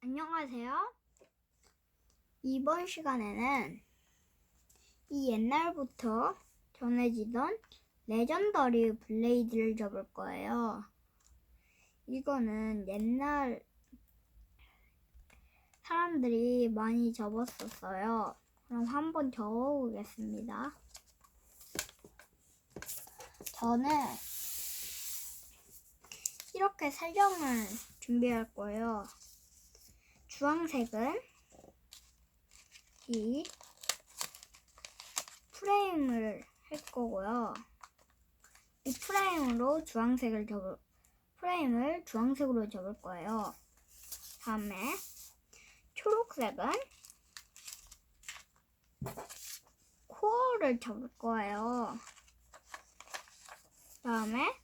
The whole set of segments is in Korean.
안녕하세요. 이번 시간에는 이 옛날부터 전해지던 레전더리 블레이드를 접을 거예요. 이거는 옛날 사람들이 많이 접었었어요. 그럼 한번 접어보겠습니다. 저는 이렇게 설정을 준비할 거예요. 주황색은 이 프레임을 할 거고요. 이 프레임으로 주황색을 접을 프레임을 주황색으로 접을 거예요. 다음에 초록색은 코어를 접을 거예요. 다음에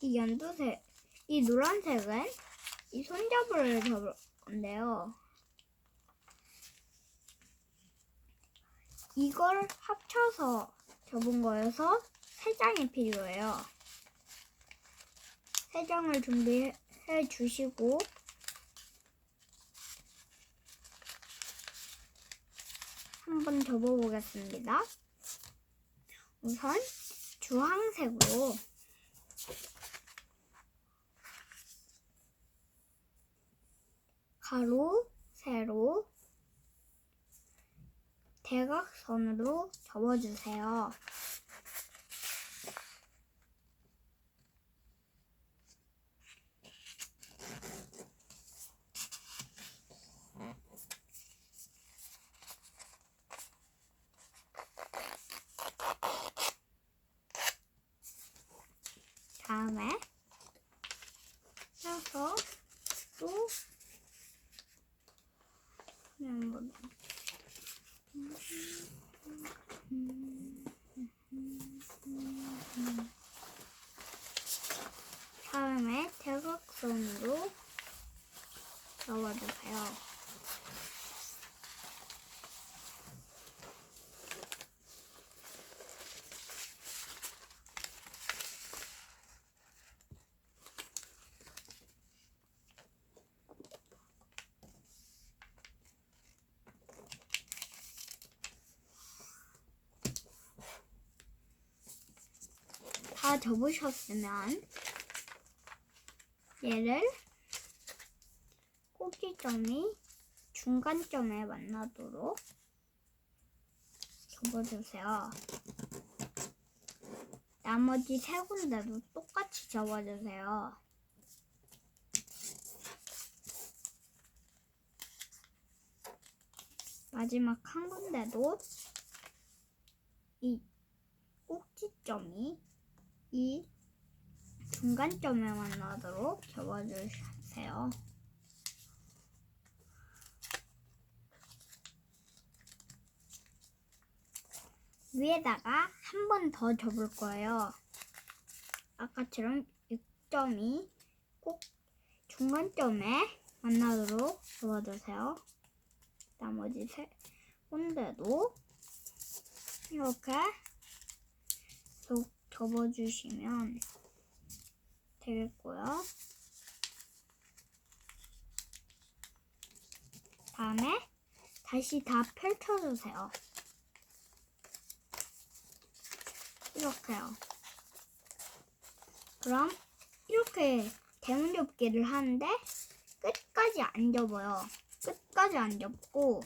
이 연두색, 이 노란색은 이 손잡이를 접을 건데요. 이걸 합쳐서 접은 거여서 세 장이 필요해요. 세 장을 준비해 주시고 한번 접어보겠습니다. 우선 주황색으로 가로, 세로, 대각선으로 접어주세요. 다음에 펴서 또 한번 다음에 대각선으로 접어주세요. 다 접으셨으면 얘를 꼭지점이 중간점에 만나도록 접어주세요. 나머지 세 군데도 똑같이 접어주세요. 마지막 한 군데도 이 꼭지점이 이 중간점에 만나도록 접어주세요. 위에다가 한 번 더 접을 거예요. 아까처럼 6점이 꼭 중간점에 만나도록 접어주세요. 나머지 세 군데도 이렇게 쭉 접어주시면 되겠고요. 다음에 다시 다 펼쳐주세요. 이렇게요. 그럼 이렇게 대문 접기를 하는데 끝까지 안 접어요. 끝까지 안 접고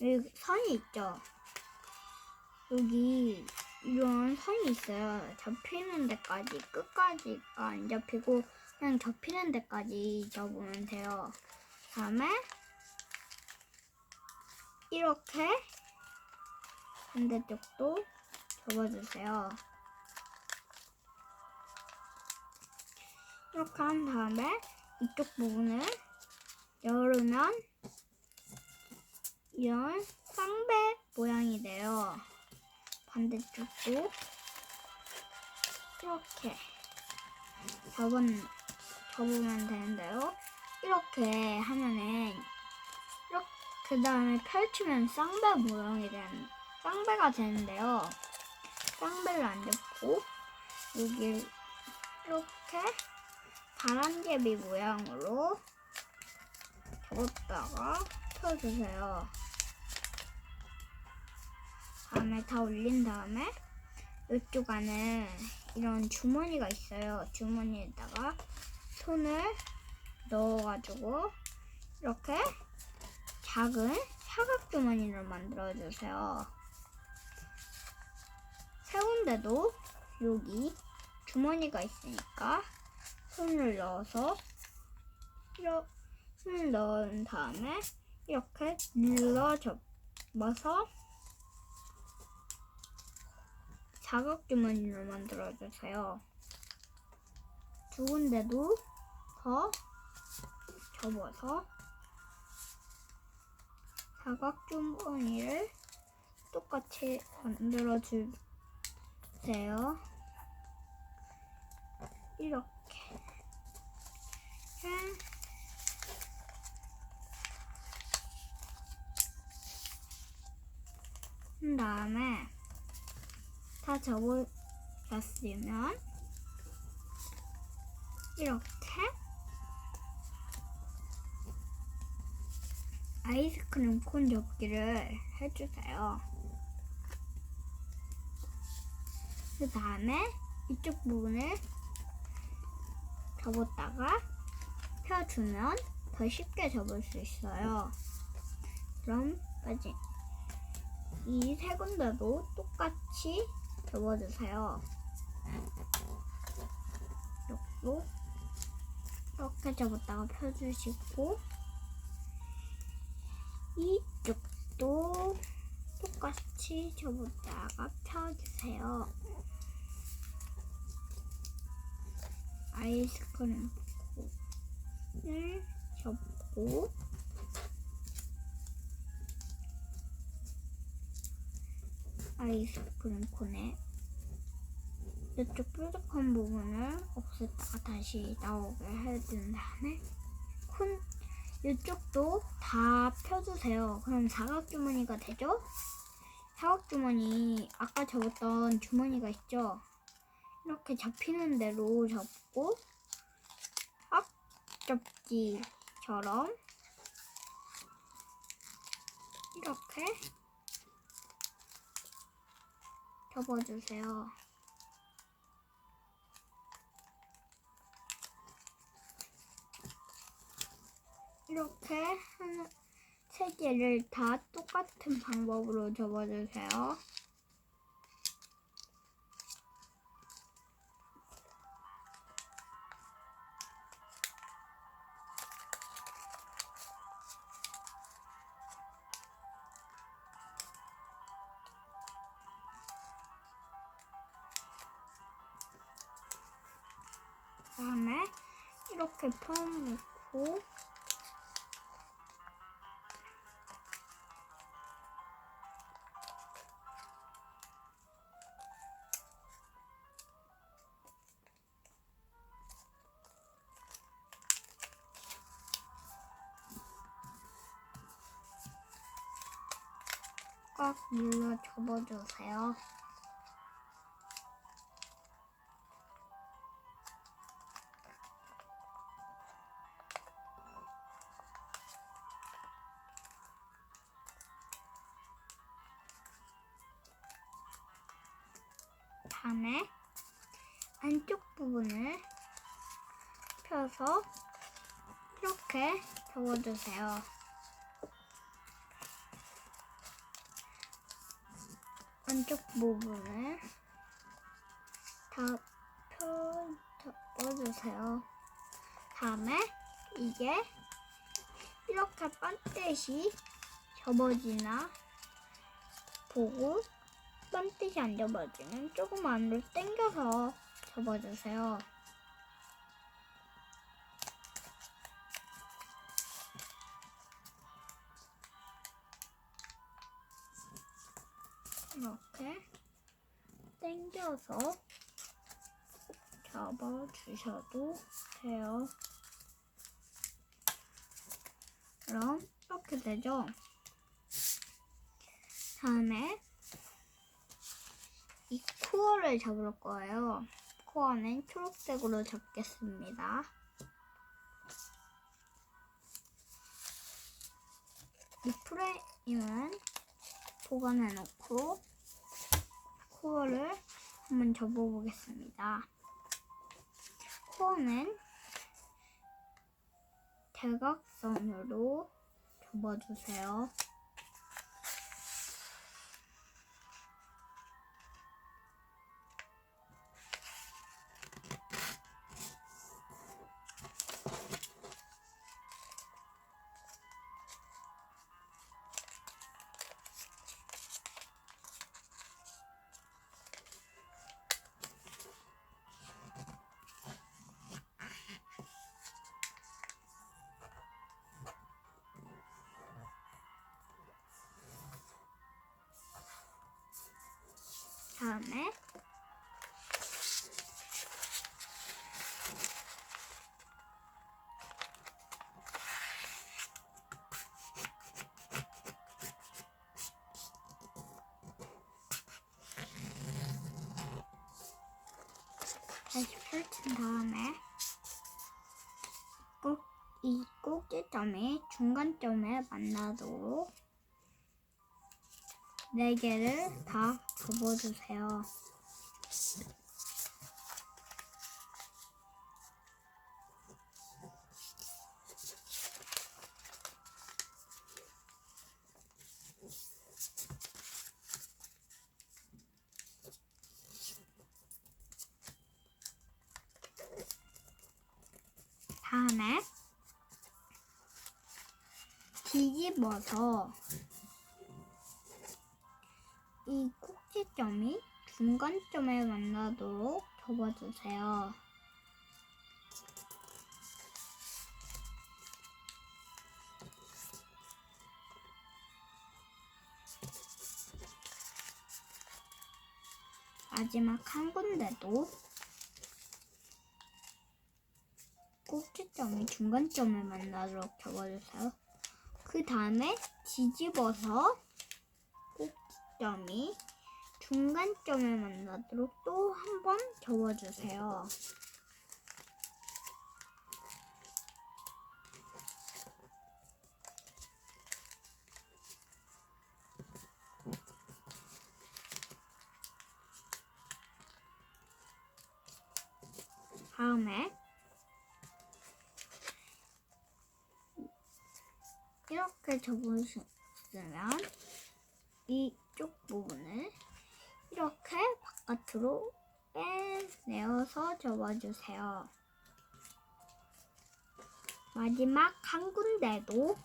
여기 선이 있죠. 여기 이런 선이 있어요. 접히는 데까지 끝까지가 안 접히고 그냥 접히는 데까지 접으면 돼요. 다음에 이렇게 반대쪽도 접어주세요. 이렇게 한 다음에 이쪽 부분을 열으면 이런 쌍배 모양이 돼요. 반대쪽도 이렇게 접은, 접으면 되는데요. 이렇게 하면은 그 다음에 펼치면 쌍배 모양이 되는 쌍배가 되는데요. 쌍배를 안 접고 여기 이렇게 바람개비 모양으로 접었다가 펴주세요. 다음에 다 올린 다음에 이쪽 안에 이런 주머니가 있어요. 주머니에다가 손을 넣어가지고 이렇게 작은 사각 주머니를 만들어 주세요. 세 군데도 여기 주머니가 있으니까 손을 넣어서 이렇게 넣은 다음에 이렇게 눌러 접어서 사각 주머니를 만들어 주세요. 두 군데도 더 접어서 사각 주머니를 똑같이 만들어 주세요. 이렇게. 음. 그 다음에 다 접어졌으면 이렇게 아이스크림 콘 접기를 해주세요. 그 다음에 이쪽 부분을 접었다가 펴주면 더 쉽게 접을 수 있어요. 그럼 빠지 이세 군데도 똑같이 접어주세요. 이쪽도 이렇게 접었다가 펴주시고 이쪽도 똑같이 접었다가 펴주세요. 아이스크림 콘을 접고 아이스크림 콘에 이쪽 뾰족한 부분을 없앴다가 다시 나오게 해준 다음에 콘 이쪽도 다 펴주세요. 그럼 사각 주머니가 되죠? 사각 주머니 아까 접었던 주머니가 있죠? 이렇게 잡히는 대로 접고 앞접기처럼 이렇게 접어주세요. 이렇게 하나, 세 개를 다 똑같은 방법으로 접어주세요. 꽉 눌러 접어주세요. 다음에 안쪽 부분을 펴서 이렇게 접어주세요. 안쪽 부분을 다 펴, 접어주세요. 다음에 이게 이렇게 반듯이 접어지나 보고 반듯이 안 접어지면 조금 안으로 당겨서 접어주세요. 이렇게 당겨서 잡아주셔도 돼요. 그럼 이렇게 되죠. 다음에 이 코어를 잡을 거예요. 코어는 초록색으로 잡겠습니다. 이 프레임은 보관해 놓고 코어를 한번 접어 보겠습니다. 코어는 대각선으로 접어주세요. 다음에. 다시 펼친 다음에 꼭 이 꼭지점이 중간점에 만나도록 네 개를 다 접어주세요. 다음에 뒤집어서 이 꼭지점이 중간점에 만나도록 접어주세요. 마지막 한 군데도 꼭지점이 중간점에 만나도록 접어주세요. 그 다음에 뒤집어서 점이 중간점에 만나도록 또 한 번 접어주세요. 다음에 이렇게 접으시면 이 쪽 부분을 이렇게 바깥으로 빼내어서 접어주세요. 마지막 한 군데도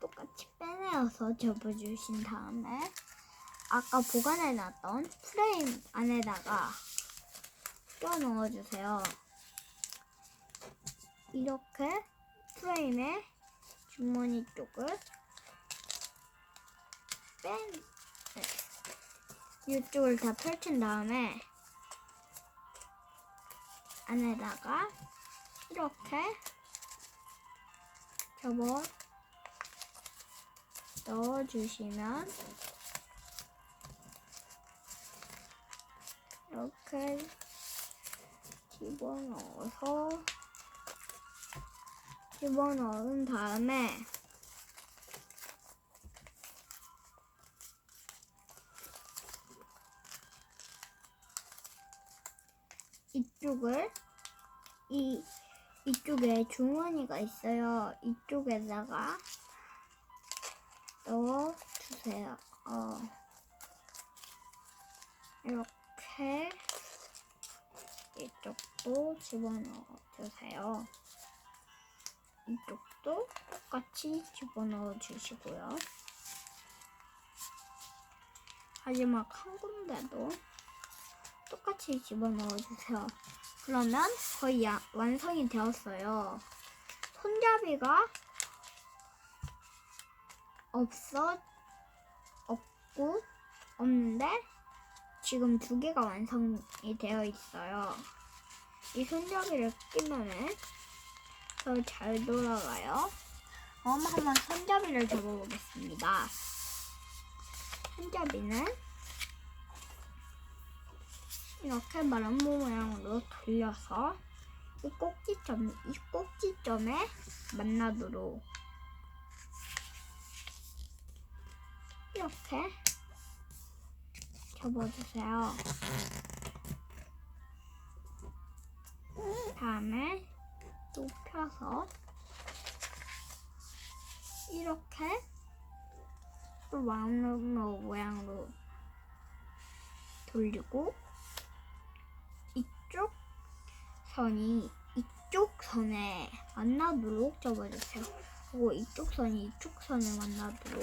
똑같이 빼내어서 접어주신 다음에 아까 보관해놨던 프레임 안에다가 껴 넣어주세요. 이렇게 프레임에 주머니 쪽을 뺀 네. 이쪽을 다 펼친 다음에 안에다가 이렇게 접어 넣어주시면 이렇게 집어넣어서 집어넣은 다음에 주머니가 있어요. 이쪽에다가 넣어 주세요. 어. 이렇게 이쪽도 집어넣어 주세요. 이쪽도 똑같이 집어넣어 주시고요. 마지막 한 군데도 똑같이 집어넣어 주세요. 그러면 거의 야- 완성이 되었어요. 손잡이가 없어 없고 없는데 지금 두 개가 완성이 되어 있어요. 이 손잡이를 끼면은 더 잘 돌아가요. 그럼 한번 손잡이를 접어보겠습니다. 손잡이는 이렇게 마름모 모양으로 돌려서 이 꼭지점, 이 꼭지점에 만나도록 이렇게 접어주세요. 다음에 또 펴서 이렇게 또 왕로 모양으로 돌리고 선이 이쪽 선에 만나도록 접어주세요. 그리고 이쪽 선이 이쪽 선에 만나도록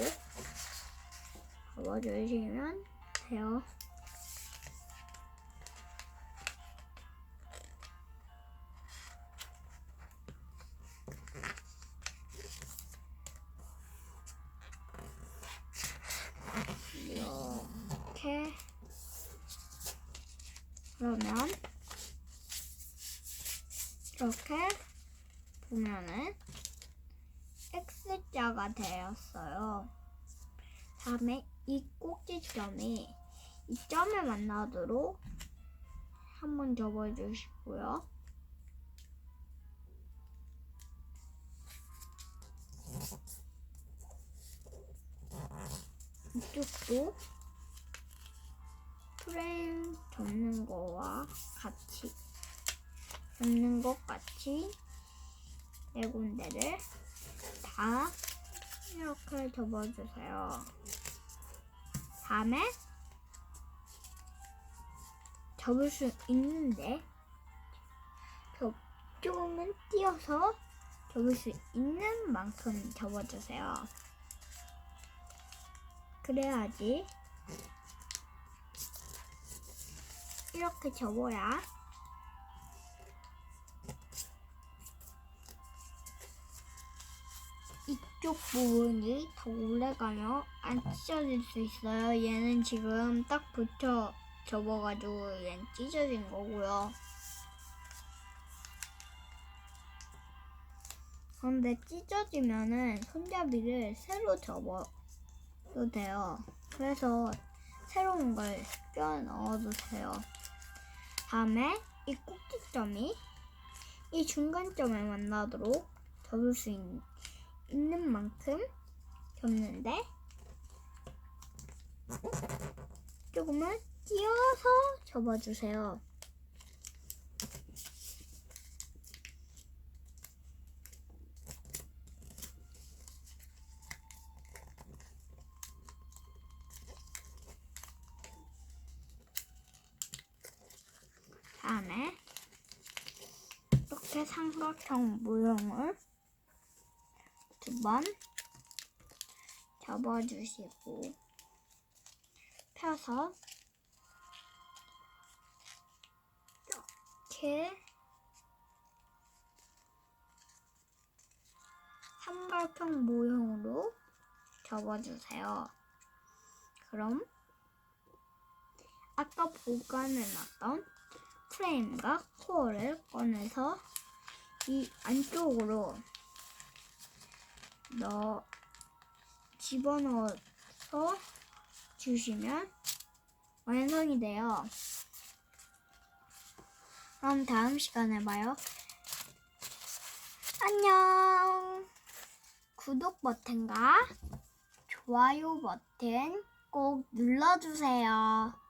접어주시면 돼요. 이렇게 보면은 X자가 되었어요. 다음에 이 꼭지점이 이 점을 만나도록 한번 접어주시고요. 이쪽도 프레임 접는 거와 같이 접는 것 같이 네 군데를 다 이렇게 접어주세요. 다음에 접을 수 있는데 저 조금은 띄어서 접을 수 있는 만큼 접어주세요. 그래야지 이렇게 접어야 이쪽 부분이 더 오래가며 안 찢어질 수 있어요. 얘는 지금 딱 붙여 접어가지고 얘는 찢어진 거고요. 그런데 찢어지면은 손잡이를 새로 접어도 돼요. 그래서 새로운 걸 껴 넣어주세요. 다음에 이 꼭지점이 이 중간점을 만나도록 접을 수 있, 있는 만큼 접는데 조금은 띄어서 접어주세요. 다음에 이렇게 삼각형 모형을 두번 접어주시고 펴서 이렇게 삼각형 모형으로 접어주세요. 그럼 아까 보관해놨던 프레임과 코어를 꺼내서 이 안쪽으로 넣어 집어넣어서 주시면 완성이 돼요. 그럼 다음 시간에 봐요. 안녕. 구독 버튼과 좋아요 버튼 꼭 눌러주세요.